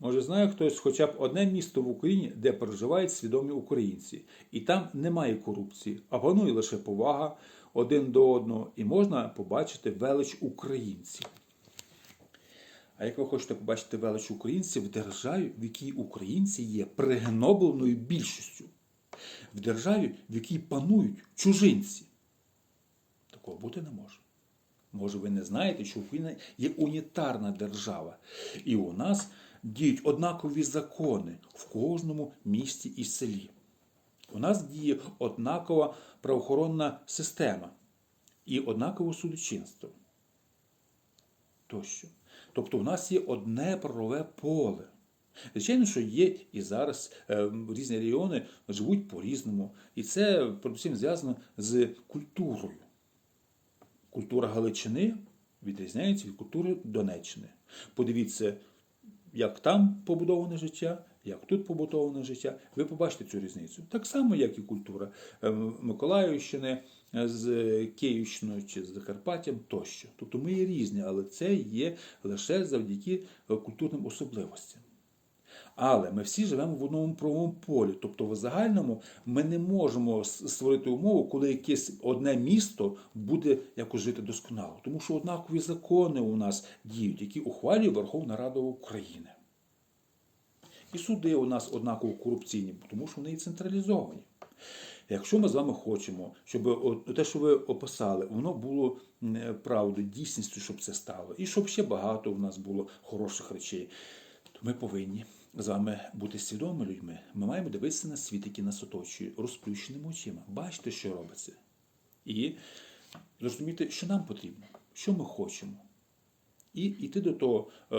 Може, знає хтось хоча б одне місто в Україні, де проживають свідомі українці, і там немає корупції, а панує лише повага один до одного, і можна побачити велич українців. А як ви хочете побачити велич українців в державі, в якій українці є пригнобленою більшістю, в державі, в якій панують чужинці? Такого бути не може. Може, ви не знаєте, що Україна є унітарна держава, і у нас діють однакові закони в кожному місті і селі. У нас діє однакова правоохоронна система і однакове судочинство. Тощо. Тобто, у нас є одне правове поле. Звичайно, що є і зараз е, різні регіони живуть по-різному. І це передусім зв'язано з культурою. Культура Галичини відрізняється від культури Донеччини. Подивіться, як там побудоване життя, як тут побудоване життя, ви побачите цю різницю. Так само, як і культура е, Миколаївщини е, з Київщиною чи з Закарпаттям тощо. Тобто ми є різні, але це є лише завдяки е, культурним особливостям. Але ми всі живемо в одному правовому полі. Тобто, в загальному ми не можемо створити умову, коли якесь одне місто буде якось жити досконало. Тому що однакові закони у нас діють, які ухвалює Верховна Рада України. І суди у нас однаково корупційні, тому що вони і централізовані. Якщо ми з вами хочемо, щоб те, що ви описали, воно було правдою, дійсністю, щоб це стало, і щоб ще багато в нас було хороших речей, то ми повинні з вами бути свідомими людьми. Ми маємо дивитися на світ, який нас оточує, розплющеними очима, бачити, що робиться, і зрозуміти, що нам потрібно, що ми хочемо і йти до того, е,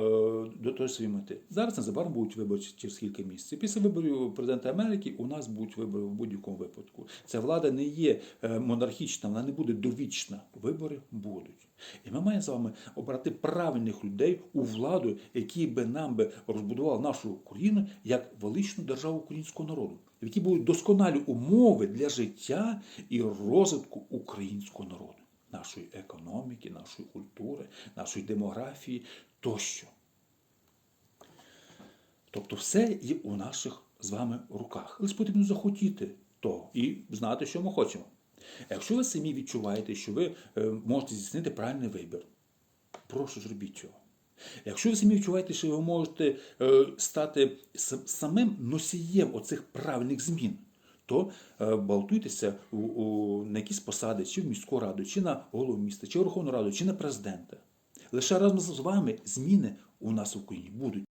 до того своєї мети. Зараз незабаром будуть вибори через кілька місяців. Після виборів президента Америки у нас будуть вибори в будь-якому випадку. Ця влада не є е, монархічна, вона не буде довічна. Вибори будуть. І ми маємо з вами обрати правильних людей у владу, які би нам би розбудували нашу Україну як величну державу українського народу, в якій будуть досконалі умови для життя і розвитку українського народу нашої економіки, нашої культури, нашої демографії тощо. Тобто все є у наших з вами руках. Лише потрібно захотіти того і знати, що ми хочемо. Якщо ви самі відчуваєте, що ви е, можете здійснити правильний вибір, прошу зробіть цього. Якщо ви самі відчуваєте, що ви можете е, стати самим носієм оцих правильних змін, то е, балотуйтеся на якісь посади, чи в міську раду, чи на голову міста, чи в Верховну Раду, чи на президента. Лише разом з вами зміни у нас в Україні будуть.